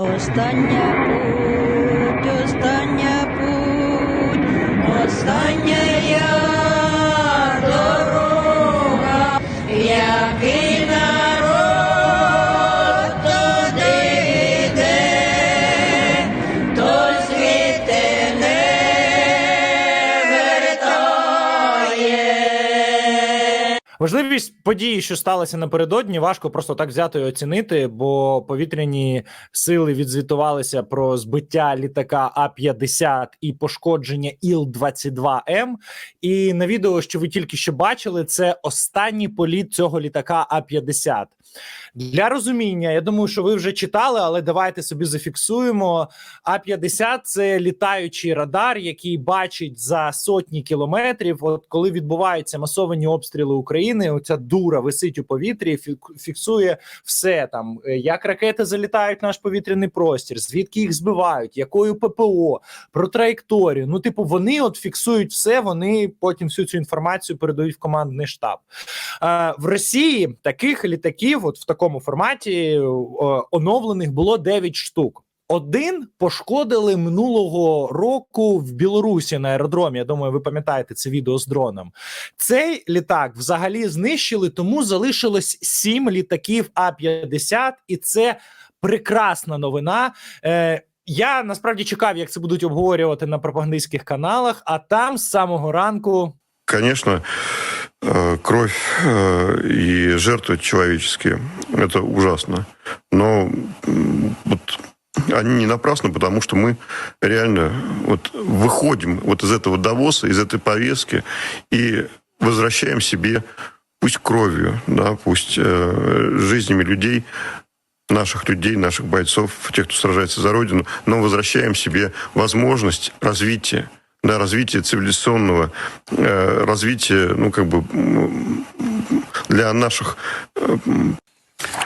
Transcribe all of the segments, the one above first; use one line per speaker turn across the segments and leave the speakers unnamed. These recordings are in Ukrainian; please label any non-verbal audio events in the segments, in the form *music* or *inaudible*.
Остання
Важливість події, що сталася напередодні, важко просто так взяти і оцінити, бо повітряні сили відзвітувалися про збиття літака А-50 і пошкодження Іл-22М. І на відео, що ви тільки що бачили, це останній політ цього літака А-50. Для розуміння, я думаю, що ви вже читали, але давайте собі зафіксуємо. А-50 – це літаючий радар, який бачить за сотні кілометрів. От коли відбуваються масовані обстріли України, оця дура висить у повітрі, фіксує все там, е, як ракети залітають в наш повітряний простір, звідки їх збивають, якою ППО, про траєкторію. Ну, типу, вони от фіксують все. Вони потім всю цю інформацію передають в командний штаб. Е, в Росії таких літаків, от в такому форматі, е, оновлених було 9 штук. Один пошкодили минулого року в Білорусі на аеродромі. Я думаю, ви пам'ятаєте це відео з дроном. Цей літак взагалі знищили, тому залишилось 7 літаків А-50, і це прекрасна новина. Е, я насправді чекав, як це будуть обговорювати на пропагандистських каналах, а там з самого ранку
э, кровь э, и жертвы человеческие – это ужасно. Но вот они не напрасны, потому что мы реально вот выходим вот из этого Давоса, из этой повестки и возвращаем себе, пусть кровью, да, пусть э, жизнями людей, наших людей, наших бойцов, тех, кто сражается за Родину, но возвращаем себе возможность развития, да, развития цивилизационного, э, развития, ну, как бы, для наших э,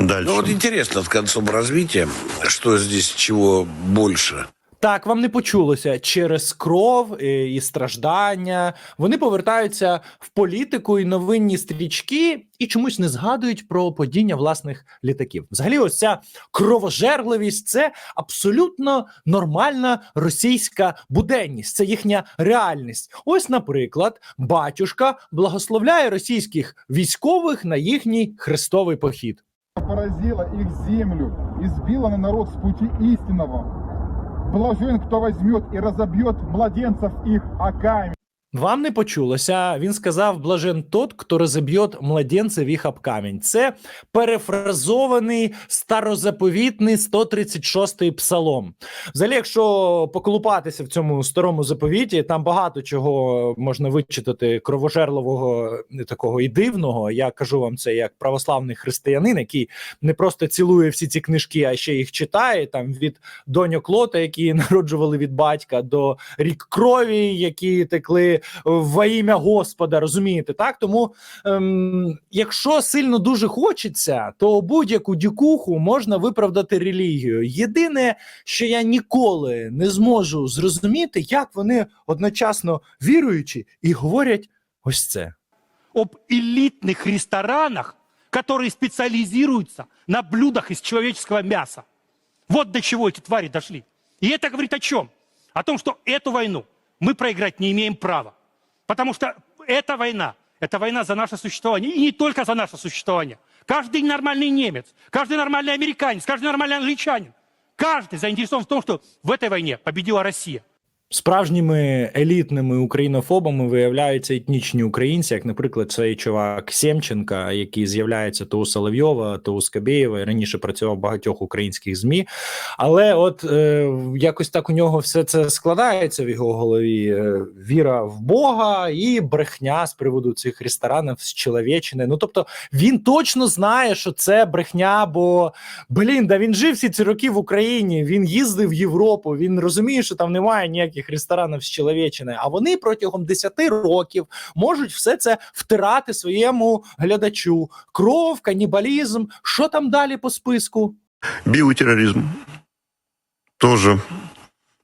дальше.
Ну вот интересно, с концом развития, что здесь чего больше?
Так, вам не почулося через кров е, і страждання. Вони повертаються в політику і новинні стрічки, і чомусь не згадують про падіння власних літаків. Взагалі, ось ця кровожерливість це абсолютно нормальна російська буденність. Це їхня реальність. Ось, наприклад, батюшка благословляє російських військових на їхній хрестовий похід.
поразила их землю и сбила на народ с пути истинного. Блажен, кто возьмет и разобьет младенцев их о камень.
Вам не почулося. Він сказав: блажен тот, хто розіб'є младенців їх об камінь. Це перефразований старозаповітний 136-й псалом. Взагалі, якщо поколупатися в цьому старому заповіті, там багато чого можна вичитати кровожерливого е, такого і дивного. Я кажу вам це як православний християнин, який не просто цілує всі ці книжки, а ще їх читає. Там від доньок Лота, які *laughs* народжували від батька, до рік крові, які текли во ім'я Господа, розумієте, так? Тому, ем, якщо сильно дуже хочеться, то будь-яку дікуху можна виправдати релігію. Єдине, що я ніколи не зможу зрозуміти, як вони одночасно віруючі і говорять ось це.
об элитных ресторанах, которые специализируются на блюдах из человеческого мяса. Вот до чего эти твари дошли. И это говорит о чем? О том, что эту войну мы проиграть не имеем права. Потому что эта война, это война за наше существование. И не только за наше существование. Каждый нормальный немец, каждый нормальный американец, каждый нормальный англичанин, каждый заинтересован в том, что в этой войне победила Россия.
Справжніми елітними українофобами виявляються етнічні українці, як, наприклад, цей чувак Сємченка, який з'являється то у Соловйова, то у Скабєєва, раніше працював в багатьох українських змі. Але от е, якось так у нього все це складається в його голові: е, віра в Бога і брехня з приводу цих ресторанів з Чоловіччини. Ну тобто він точно знає, що це брехня, бо блін, да він жив всі ці роки в Україні. Він їздив в Європу. Він розуміє, що там немає ніяких ресторанів з Чоловічини, А вони протягом 10 років можуть все це втирати своєму глядачу. Кров, канібалізм. Що там далі по списку?
Біотероризм. тоже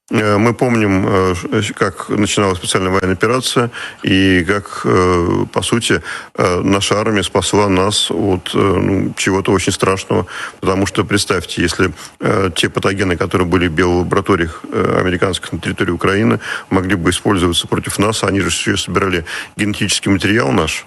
Мы помним, э, ш- как начиналась специальная военная операция и как, э, по сути, э, наша армия спасла нас от э, ну, чего-то очень страшного. Потому что, представьте, если э, те патогены, которые были в биолабораториях э, американских на территории Украины, могли бы использоваться против нас, они же еще собирали генетический материал наш,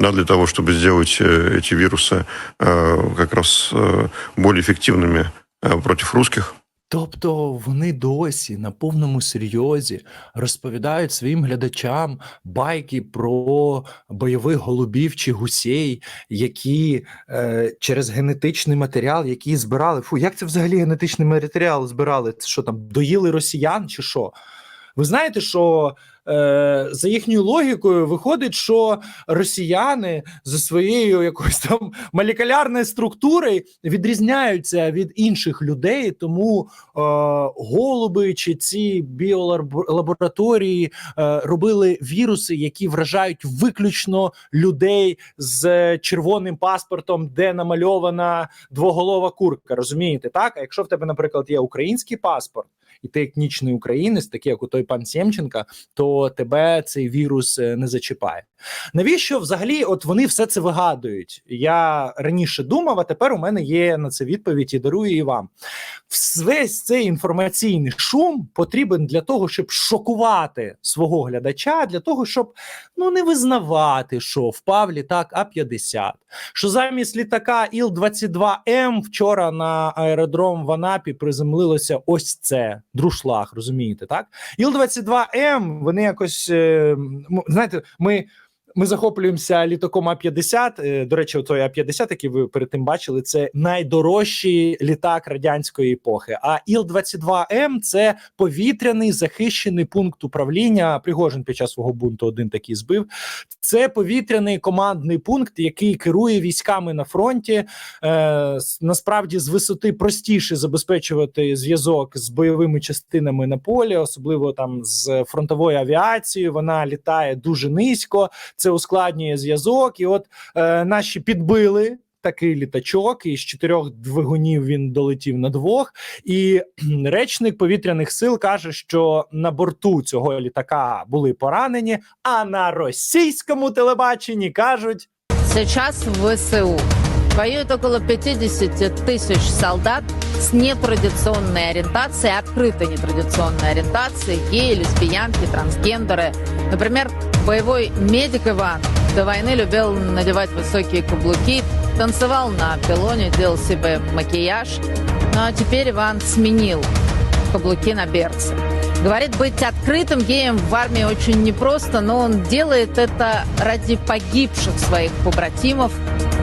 да, для того, чтобы сделать э, эти вирусы э, как раз э, более эффективными э, против русских.
Тобто вони досі на повному серйозі розповідають своїм глядачам байки про бойових голубів чи гусей, які е, через генетичний матеріал, які збирали. Фу, як це взагалі генетичний матеріал збирали? Це що там доїли росіян чи що? Ви знаєте, що за їхньою логікою виходить, що росіяни за своєю якоюсь там молекулярною структурою відрізняються від інших людей, тому е, голуби чи ці біолабораторії е, робили віруси, які вражають виключно людей з червоним паспортом, де намальована двоголова курка. Розумієте, так? А якщо в тебе, наприклад, є український паспорт. І ти етнічний українець, такий як у той пан Сємченка, то тебе цей вірус е, не зачіпає. Навіщо взагалі от вони все це вигадують? Я раніше думав, а тепер у мене є на це відповідь і дарую її вам. Весь цей інформаційний шум потрібен для того, щоб шокувати свого глядача, для того, щоб ну не визнавати, що впав літак А-50, що замість літака Іл-22М вчора на аеродром в Анапі приземлилося ось це друшлаг, розумієте, так? Іл-22М, вони якось е, знаєте, ми. Ми захоплюємося літаком А-50. Е, До речі, той А-50, який ви перед тим бачили, це найдорожчий літак радянської епохи. А Іл-22М це повітряний захищений пункт управління. Пригожин під час свого бунту один такий збив. Це повітряний командний пункт, який керує військами на фронті. Е, насправді з висоти простіше забезпечувати зв'язок з бойовими частинами на полі, особливо там з фронтовою авіацією. Вона літає дуже низько. Це ускладнює зв'язок. І от е, наші підбили. Такий літачок, і з чотирьох двигунів він долетів на двох. І речник повітряних сил каже, що на борту цього літака були поранені, а на російському телебаченні кажуть.
це в ВСУ воюет около 50 тысяч солдат с нетрадиционной ориентацией, открыто нетрадиционной ориентацией, геи, лесбиянки, трансгендеры. Например, боевой медик Иван до войны любил надевать высокие каблуки, танцевал на пилоне, делал себе макияж. Ну а теперь Иван сменил каблуки на берцы. Говорит, быть открытым геем в армии очень непросто, но он делает это ради погибших своих побратимов,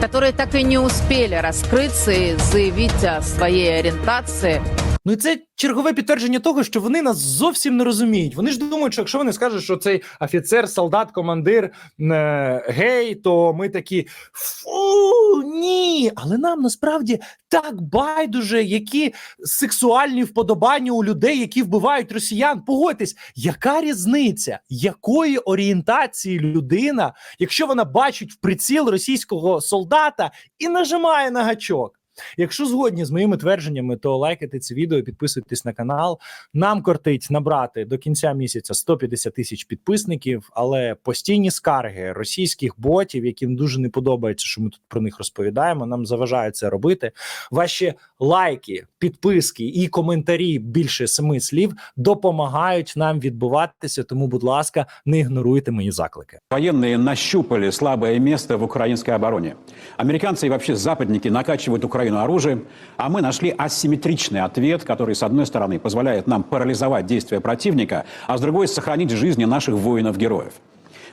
которые так и не успели раскрыться и заявить о своей ориентации.
Ну і це чергове підтвердження того, що вони нас зовсім не розуміють. Вони ж думають, що якщо вони скажуть, що цей офіцер, солдат, командир е, гей, то ми такі фу, ні. Але нам насправді так байдуже, які сексуальні вподобання у людей, які вбивають росіян. Погодьтесь, яка різниця, якої орієнтації людина, якщо вона бачить в приціл російського солдата і нажимає на гачок. Якщо згодні з моїми твердженнями, то лайкайте це відео, підписуйтесь на канал. Нам кортить набрати до кінця місяця 150 тисяч підписників, але постійні скарги російських ботів, яким дуже не подобається, що ми тут про них розповідаємо. Нам заважає це робити. Ваші лайки, підписки і коментарі більше семи слів допомагають нам відбуватися. Тому, будь ласка, не ігноруйте мої заклики.
Военные нащупали слабое место в украинской обороне. Американцы и вообще западники накачивают Украину оружием, а мы нашли асимметричный ответ, который, с одной стороны, позволяет нам парализовать действия противника, а с другой сохранить жизни наших воинов-героев.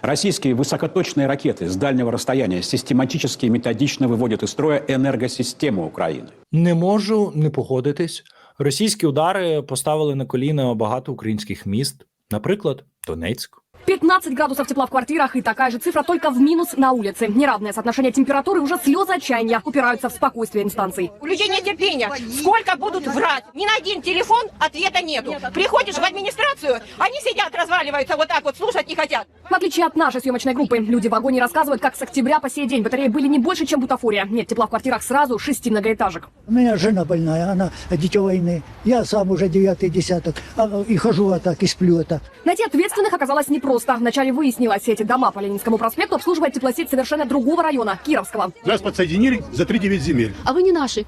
Российские высокоточные ракеты с дальнего расстояния систематически и методично выводят из строя энергосистему Украины.
Не можу не погодитись. Російські удари поставили на коліна багато українських міст, наприклад, Донецьк.
15 градусов тепла в квартирах и такая же цифра только в минус на улице. Неравное соотношение температуры, уже слезы отчаяния упираются в спокойствие инстанций.
У людей нет терпения. Сколько будут врать? Ни на один телефон ответа нету. Приходишь в администрацию, они сидят, разваливаются, вот так вот, слушать не хотят.
В отличие от нашей съемочной группы, люди в вагоне рассказывают, как с октября по сей день батареи были не больше, чем бутафория. Нет тепла в квартирах сразу шести многоэтажек.
У меня жена больная, она дитё войны. Я сам уже девятый десяток. а, И хожу вот так, и сплю вот так.
Найти ответственных оказалось непросто. Вначале выяснилось, эти дома по Ленинскому проспекту обслуживает теплосеть совершенно другого района, Кировского.
Нас подсоединили за 3-9 земель.
А вы не наши.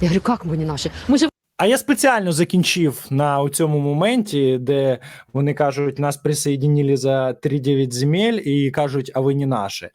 Я говорю, как мы не наши? Мы же
А я спеціально закінчив на цьому моменті, де вони кажуть, нас присоединили за 3-9 земель і кажуть, а ви не наші.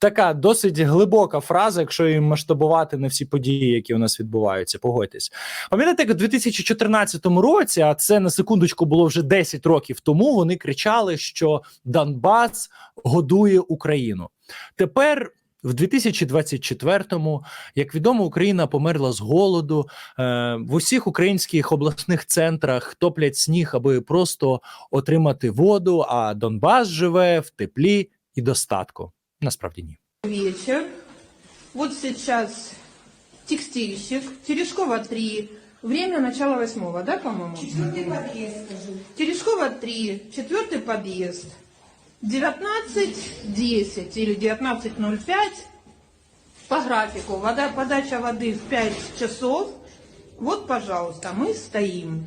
Така досить глибока фраза, якщо її масштабувати на всі події, які у нас відбуваються. Погодьтесь. Пам'ятаєте, як у 2014 році, а це на секундочку було вже 10 років тому. Вони кричали, що Донбас годує Україну. Тепер. В 2024-му, як відомо, Україна померла з голоду. Е, в усіх українських обласних центрах топлять сніг, аби просто отримати воду. А Донбас живе в теплі і достатку. Насправді ні.
вечер. Вот сейчас текстильщик, Терешкова 3. Время начала восьмого, да, по-моему? Четвертый подъезд, скажи. Терешкова 3, четвертый подъезд. 19.10 или 19.05 по графику. Вода, подача воды в 5 часов. Вот, пожалуйста, мы стоим.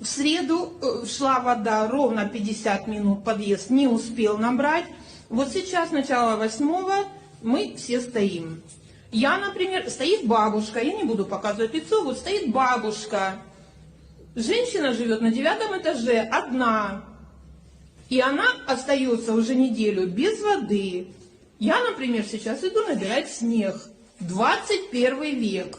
В среду э, шла вода ровно 50 минут, подъезд не успел набрать. Вот сейчас, начало восьмого, мы все стоим. Я, например, стоит бабушка, я не буду показывать лицо, вот стоит бабушка. Женщина живет на девятом этаже, одна. И она остается уже неделю без воды. Я, например, сейчас иду набирать снег. 21 век.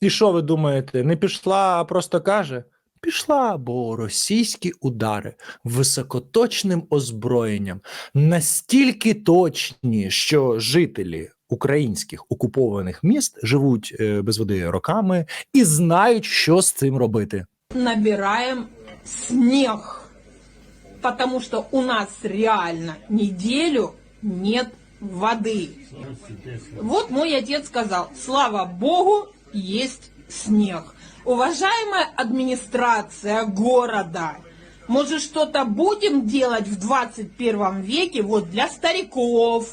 І що ви думаєте? Не пішла, а просто каже: Пішла, бо російські удари високоточним озброєнням настільки точні, що жителі українських окупованих міст живуть е, без води роками і знають, що з цим робити.
набираем снег. Потому что у нас реально неделю нет воды. Вот мой отец сказал, слава богу, есть снег. Уважаемая администрация города, может что-то будем делать в 21 веке вот для стариков,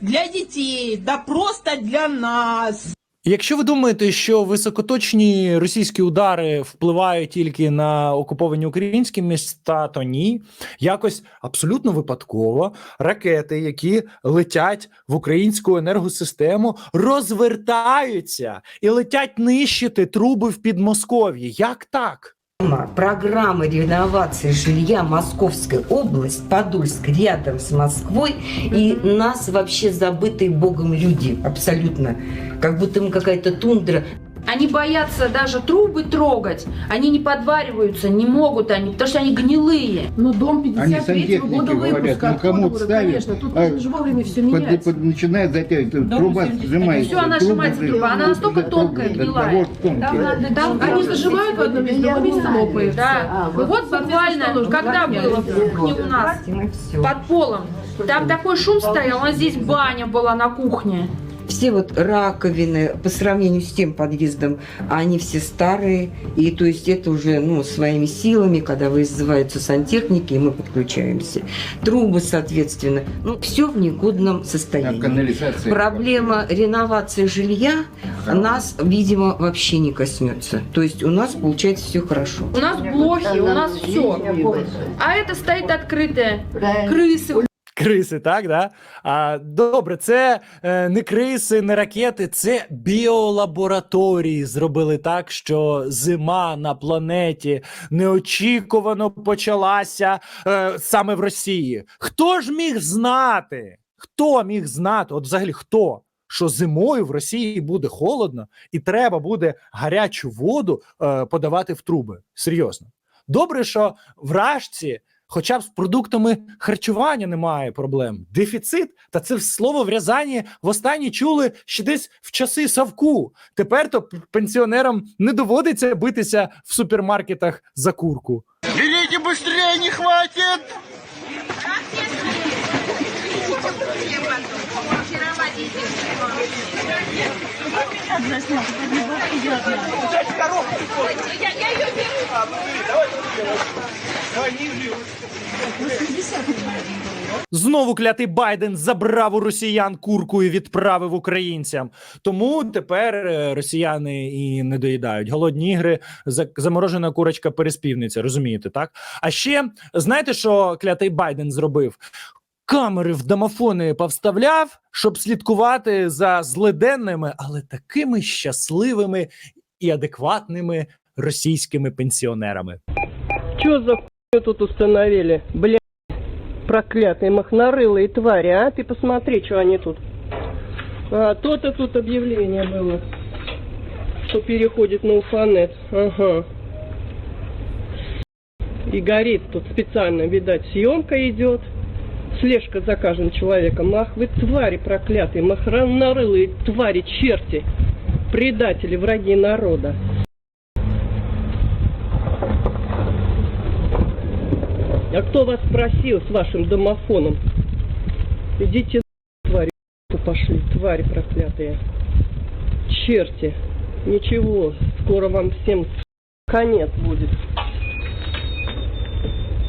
для детей, да просто для нас.
Якщо ви думаєте, що високоточні російські удари впливають тільки на окуповані українські міста, то ні. Якось абсолютно випадково ракети, які летять в українську енергосистему, розвертаються і летять нищити труби в Підмосков'ї. Як так?
Программа реновации жилья Московской области, Подольск, рядом с Москвой, и нас вообще забытые Богом люди, абсолютно. Как будто мы какая-то тундра.
Они боятся даже трубы трогать. Они не подвариваются, не могут они, потому что они гнилые.
Ну, дом 53-го года выпуска. Ну, кому ставят, а
же вовремя все
начинает затягивать, труба сжимается.
Всё, она сжимается, труба, она настолько тонкая, гнилая. Там они зажимают в одном месте, другом месте лопается. Да. вот буквально, когда было в кухне у нас, под полом, там такой шум стоял, а здесь баня была на кухне.
Все вот раковины по сравнению с тем подъездом, они все старые. И то есть это уже ну, своими силами, когда вызываются сантехники, и мы подключаемся. Трубы, соответственно. Ну, все в негодном состоянии. Проблема реновации жилья нас, видимо, вообще не коснется. То есть у нас получается все хорошо.
У нас блохи, у нас все. А это стоит открытое. Крысы.
Криси, так да? А, добре, це е, не криси, не ракети, це біолабораторії зробили так, що зима на планеті неочікувано почалася е, саме в Росії. Хто ж міг знати? Хто міг знати? От взагалі хто? Що зимою в Росії буде холодно, і треба буде гарячу воду е, подавати в труби. Серйозно. Добре, що вражці хоча б з продуктами харчування немає проблем. Дефіцит та це слово в Рязані востаннє чули ще десь в часи Савку. Тепер то пенсіонерам не доводиться битися в супермаркетах за курку.
Берите швидше, не
Знову клятий Байден забрав у росіян курку і відправив українцям. Тому тепер е, росіяни і не доїдають. Голодні ігри, заморожена курочка переспівниця. Розумієте, так? А ще знаєте, що клятий Байден зробив? Камери в домофони повставляв, щоб слідкувати за злиденними, але такими щасливими і адекватними російськими пенсіонерами.
Что за хуйню тут установили? Бля, проклятые махнорылые твари, а? Ты посмотри, что они тут. А, то-то тут объявление было, что переходит на Уфанет. Ага. И горит тут специально, видать, съемка идет. Слежка за каждым человеком. Ах, вы твари проклятые, махнорылые твари, черти. Предатели, враги народа. А кто вас просил с вашим домофоном? Идите твари пошли, твари проклятые. Черти. Ничего, скоро вам всем конец будет.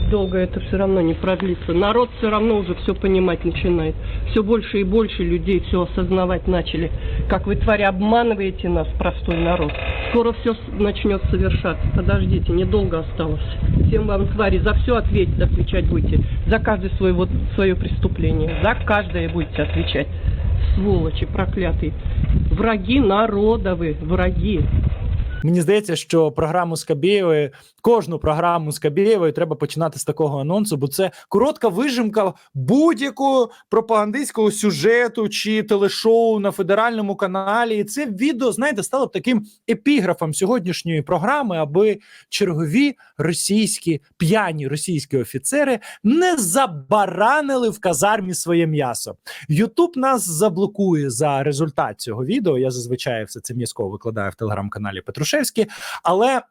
Долго это все равно не продлится. Народ все равно уже все понимать начинает. Все больше и больше людей все осознавать начали. Как вы, твари, обманываете нас, простой народ. Скоро все начнет совершаться. Подождите, недолго осталось. Всем вам, твари, за все ответить, отвечать будете. За каждое свое, вот, свое преступление. За каждое будете отвечать. Сволочи проклятые. Враги народа вы, враги.
Мені здається, що програму Скабєєвої, кожну програму Скабєєвої треба починати з такого анонсу, бо це коротка вижимка будь-якого пропагандистського сюжету чи телешоу на федеральному каналі. І це відео, знаєте, стало б таким епіграфом сьогоднішньої програми, аби чергові російські п'яні російські офіцери не забаранили в казармі своє м'ясо. Ютуб нас заблокує за результат цього відео. Я зазвичай все це м'язково викладаю в телеграм-каналі Петрушевський, але.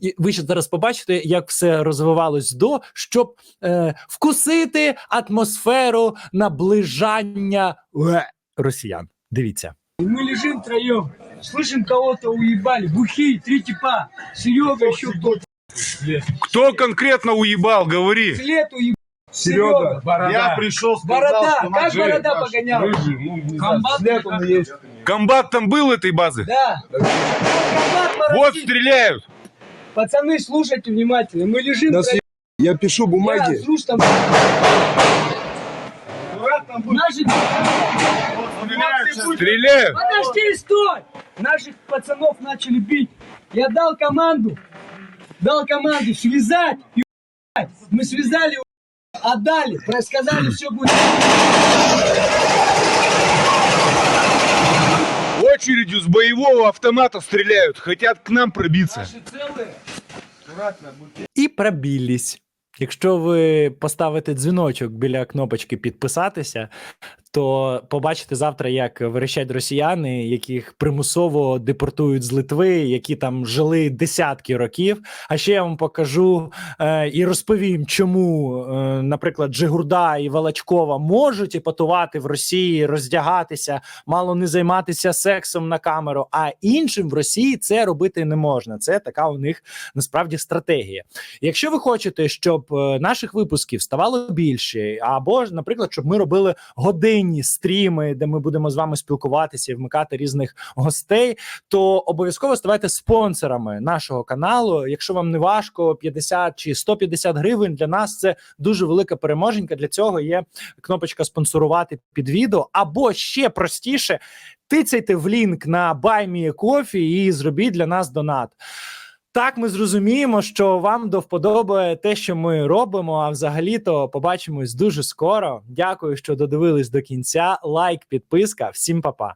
і Ви ще зараз побачите, як все розвивалось до, щоб е, вкусити атмосферу наближання е, росіян. Дивіться.
Мы лежим втроем, слышим кого-то уебали, бухие, три типа, Серега еще кто-то.
Кто конкретно уебал, говори.
След уебал.
Серега, Я пришел, сказал,
Борода,
что
как
Маджи-
борода погонял?
Рыжий, ну, не знаю,
Комбат
след он есть. Комбат там был этой базы?
Да.
Вот стреляют.
Пацаны, слушайте внимательно. Мы лежим
Да
втроем.
Я пишу
Я, слушай, там... Наши...
Стреляют.
Подожди, стой! Наших пацанов начали бить. Я дал команду, дал команду связать и. Мы связали, отдали, сказали, все будет.
Очередью с боевого автомата стреляют. Хотят к нам пробиться.
І пробілісь. Якщо ви поставите дзвіночок біля кнопочки підписатися, то побачите завтра, як верещать росіяни, яких примусово депортують з Литви, які там жили десятки років. А ще я вам покажу е, і розповім, чому, е, наприклад, Джигурда і Волочкова можуть іпотувати в Росії, роздягатися, мало не займатися сексом на камеру, а іншим в Росії це робити не можна. Це така у них насправді стратегія. Якщо ви хочете, щоб е, наших випусків ставало більше, або наприклад, щоб ми робили годинні стріми, де ми будемо з вами спілкуватися і вмикати різних гостей, то обов'язково ставайте спонсорами нашого каналу. Якщо вам не важко, 50 чи 150 гривень для нас це дуже велика переможенька. Для цього є кнопочка спонсорувати під відео, або ще простіше. Тицяйте в лінк на BuyMeACoffee і зробіть для нас донат. Так, ми зрозуміємо, що вам до вподоби те, що ми робимо. А взагалі-то побачимось дуже скоро. Дякую, що додивились до кінця. Лайк, підписка. Всім па-па.